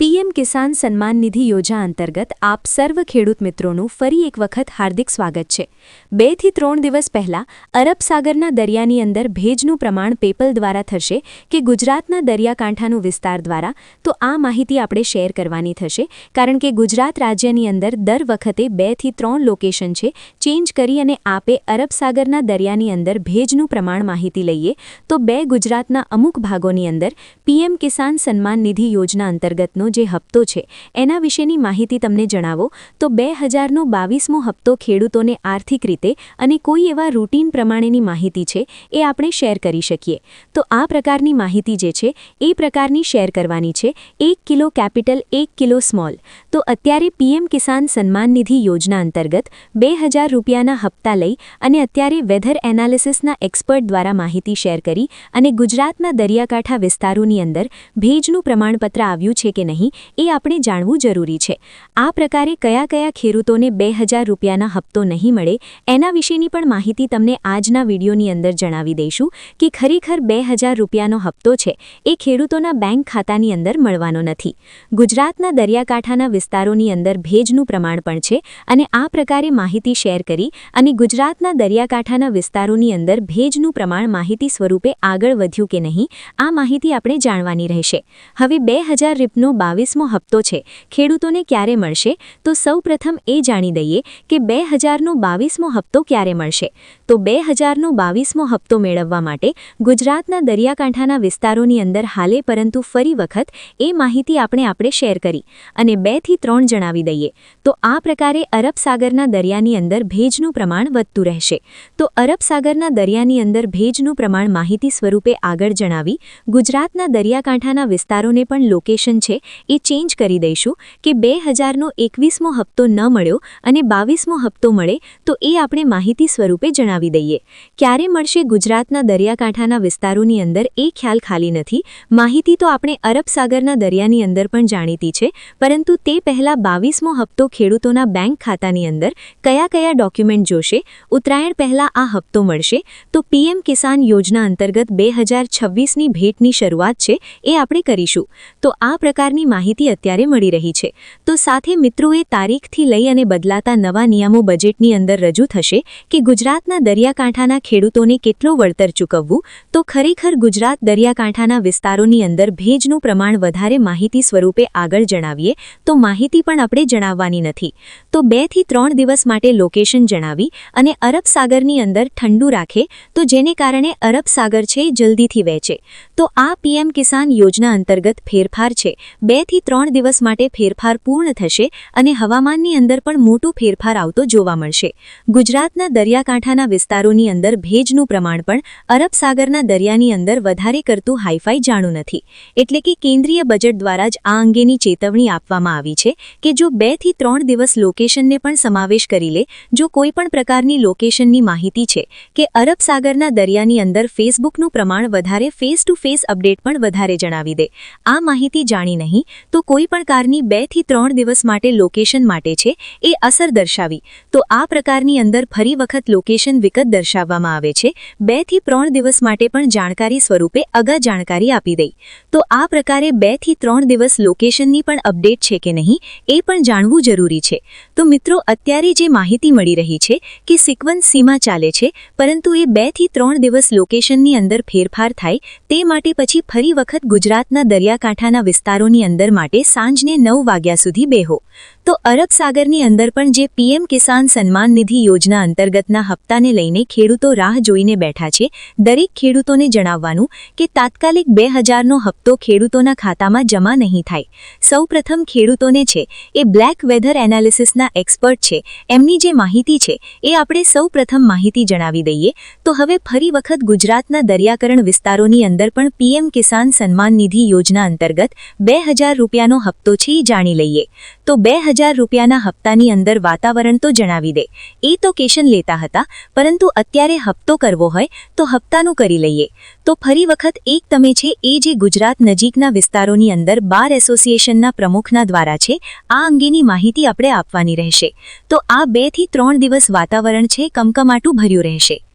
PM Kisan Samman Nidhi યોજના અંતર્ગત આપ સર્વ ખેડૂત મિત્રોનું ફરી એક વખત હાર્દિક સ્વાગત છે. બેથી ત્રણ દિવસ પહેલા અરબ સાગરના દરિયાની અંદર ભેજનું પ્રમાણ પેપલ દ્વારા થશે કે ગુજરાતના દરિયાકાંઠાનું વિસ્તાર દ્વારા, તો આ માહિતી આપણે શેર કરવાની થશે, કારણ કે ગુજરાત રાજ્યની અંદર દર વખતે બેથી ત્રણ લોકેશન છે ચેન્જ કરી અને આપે અરબ સાગરના દરિયાની અંદર ભેજનું પ્રમાણ માહિતી લઈએ, તો બે ગુજરાતના અમુક ભાગોની અંદર પીએમ કિસાન સન્માન નિધિ યોજના અંતર્ગતનો જે હપ્તો છે, એના વિશેની માહિતી તમને જણાવો. તો બે હજારનો બાવીસમો હપ્તો ખેડૂતોને આર્થિક રીતે અને કોઈ એવા રૂટીન પ્રમાણેની માહિતી છે, એ આપણે શેર કરી શકીએ. તો આ પ્રકારની માહિતી જે છે, એ પ્રકારની શેર કરવાની છે. એક કિલો કેપિટલ, એક કિલો સ્મોલ. તો અત્યારે પીએમ કિસાન સન્માન નિધિ યોજના અંતર્ગત બે હજાર રૂપિયાના હપ્તા લઈ અને અત્યારે વેધર એનાલિસિસના એક્સપર્ટ દ્વારા માહિતી શેર કરી અને ગુજરાતના દરિયાકાંઠા વિસ્તારોની અંદર ભેજનું પ્રમાણપત્ર આવ્યું છે કે નહીં? નહીં, એ આપણે જાણવું જરૂરી છે. આ પ્રકારે કયા કયા ખેડૂતોને બે રૂપિયાના હપ્તો નહીં મળે, એના વિશેની પણ માહિતી તમને આજના વિડીયોની અંદર જણાવી દઈશું કે ખરેખર બે રૂપિયાનો હપ્તો છે, એ ખેડૂતોના બેંક ખાતાની અંદર મળવાનો નથી. ગુજરાતના દરિયાકાંઠાના વિસ્તારોની અંદર ભેજનું પ્રમાણ પણ છે અને આ પ્રકારે માહિતી શેર કરી અને ગુજરાતના દરિયાકાંઠાના વિસ્તારોની અંદર ભેજનું પ્રમાણ માહિતી સ્વરૂપે આગળ વધ્યું કે નહીં, આ માહિતી આપણે જાણવાની રહેશે. હવે બે હજાર રીપનો બાવીસમો હપ્તો છે. ખેડૂતોને ક્યારે મળશે? તો સૌપ્રથમ એ જાણી દઈએ કે બે હજારનો બાવીસમો હપ્તો ક્યારે મળશે? તો બે હજારનો બાવીસમો હપ્તો મેળવવા માટે ગુજરાતના દરિયાકાંઠાના વિસ્તારોની અંદર હાલે, પરંતુ ફરી વખત એ માહિતી આપણે આપણે શેર કરી અને બેથી ત્રણ જણાવી દઈએ. તો આ પ્રકારે અરબ સાગરના દરિયાની અંદર ભેજનું પ્રમાણ વધતું રહેશે. તો અરબ સાગરના દરિયાની અંદર ભેજનું પ્રમાણ માહિતી સ્વરૂપે આગળ જણાવી, ગુજરાતના દરિયાકાંઠાના વિસ્તારોને પણ લોકેશન છે એ ચેન્જ કરી દઈશું કે બે હજારનો એકવીસમો હપ્તો ન મળ્યો અને બાવીસમો હપ્તો મળે તો એ આપણે માહિતી સ્વરૂપે જણાવી દઈએ. ક્યારે મળશે ગુજરાતના દરિયાકાંઠાના વિસ્તારોની અંદર એ ખ્યાલ ખાલી નથી. માહિતી તો આપણે અરબ દરિયાની અંદર પણ જાણીતી છે. પરંતુ તે પહેલાં બાવીસમો હપ્તો ખેડૂતોના બેંક ખાતાની અંદર કયા કયા ડોક્યુમેન્ટ જોશે? ઉત્તરાયણ પહેલાં આ હપ્તો મળશે. તો પીએમ કિસાન યોજના અંતર્ગત બે હજાર છવ્વીસની ભેટની શરૂઆત છે એ આપણે કરીશું. તો આ પ્રકારની માહિતી અત્યારે મળી રહી છે. તો સાથે મિત્રોએ તારીખથી લઈ અને બદલાતા નવા નિયમો બજેટની અંદર રજૂ થશે કે ગુજરાતના દરિયાકાંઠાના ખેડૂતોને કેટલો વળતર ચૂકવવું, તો ખરેખર ગુજરાત દરિયાકાંઠાના વિસ્તારોની અંદર ભેજનું પ્રમાણ વધારે માહિતી સ્વરૂપે આગળ જણાવીએ, તો માહિતી પણ આપણે જણાવવાની નથી. તો બેથી ત્રણ દિવસ માટે લોકેશન જણાવી અને અરબ સાગરની અંદર ઠંડુ રાખે, તો જેને કારણે અરબ સાગર છે જલ્દીથી વહેંચે. તો આ પીએમ કિસાન યોજના અંતર્ગત ફેરફાર છે. બેથી ત્રણ દિવસ માટે ફેરફાર પૂર્ણ થશે અને હવામાનની અંદર પણ મોટો ફેરફાર આવતો જોવા મળશે. ગુજરાતના દરિયાકાંઠાના વિસ્તારોની અંદર ભેજનું પ્રમાણ પણ અરબ સાગરના દરિયાની અંદર વધારે કરતું હાઈફાઈ જાણું નથી. એટલે કે કેન્દ્રીય બજેટ દ્વારા જ આ અંગેની ચેતવણી આપવામાં આવી છે કે જો બેથી ત્રણ દિવસ લોકેશનને પણ સમાવેશ કરી લે, જો કોઈ પ્રકારની લોકેશનની માહિતી છે કે અરબ સાગરના દરિયાની અંદર ફેસબુકનું પ્રમાણ વધારે, ફેસ ટુ ફેસ અપડેટ પણ વધારે જણાવી દે. આ માહિતી જાણી નહીં તો કોઈ પણ કારની બેથી ત્રણ દિવસ માટે લોકેશન માટે છે એ અસર દર્શાવી. તો આ પ્રકારની અંદર ફરી વખત લોકેશન વિકત દર્શાવવામાં આવે છે. બેથી ત્રણ દિવસ માટે પણ જાણકારી સ્વરૂપે અગા જાણકારી આપી દઈ. તો આ પ્રકારે બેથી ત્રણ દિવસ લોકેશનની પણ અપડેટ છે કે નહીં, એ પણ જાણવું જરૂરી છે. તો મિત્રો, અત્યારે જે માહિતી મળી રહી છે કે સિક્વન્સ સીમા ચાલે છે, પરંતુ એ બેથી ત્રણ દિવસ લોકેશનની અંદર ફેરફાર થાય, તે માટે પછી ફરી વખત ગુજરાતના દરિયાકાંઠાના વિસ્તારોની અંદર માટે સાંજને નવ વાગ્યા સુધી બેહો. તો અરબ સાગરની અંદર પણ જે પીએમ કિસાન સન્માન નિધિ યોજના અંતર્ગતના હપ્તાને લઈને ખેડૂતો રાહ જોઈને બેઠા છે. દરેક ખેડૂતોને જણાવવાનું કે તાત્કાલિક બે હજારનો હપ્તો ખેડૂતોના ખાતામાં જમા નહીં થાય. સૌપ્રથમ ખેડૂતોને છે, એ બ્લેક વેધર એનાલિસિસના એક્સપર્ટ છે. એમની જે માહિતી છે, એ આપણે સૌપ્રથમ માહિતી જણાવી દઈએ. તો હવે ફરી વખત ગુજરાતના દરિયાકરણ વિસ્તારોની અંદર પણ પીએમ કિસાન સન્માન નિધિ યોજના અંતર્ગત બે હજાર રૂપિયાનો હપ્તો છે એ જાણી લઈએ. તો બે હજાર રૂપિયાના હપ્તાની અંદર વાતાવરણ તો જણાવી દે. એ તો કેશન લેતા હતા, પરંતુ અત્યારે હપ્તો કરવો હોય, તો હપ્તાનું કરી લઈએ. તો ફરી વખત એક તમે છે, એ જે ગુજરાત નજીકના વિસ્તારોની અંદર બાર એસોસિએશનના પ્રમુખના દ્વારા છે, આ અંગેની માહિતી આપણે આપવાની રહેશે. તો આ બેથી ત્રણ દિવસ વાતાવરણ છે, કમકમાટું ભર્યું રહેશે.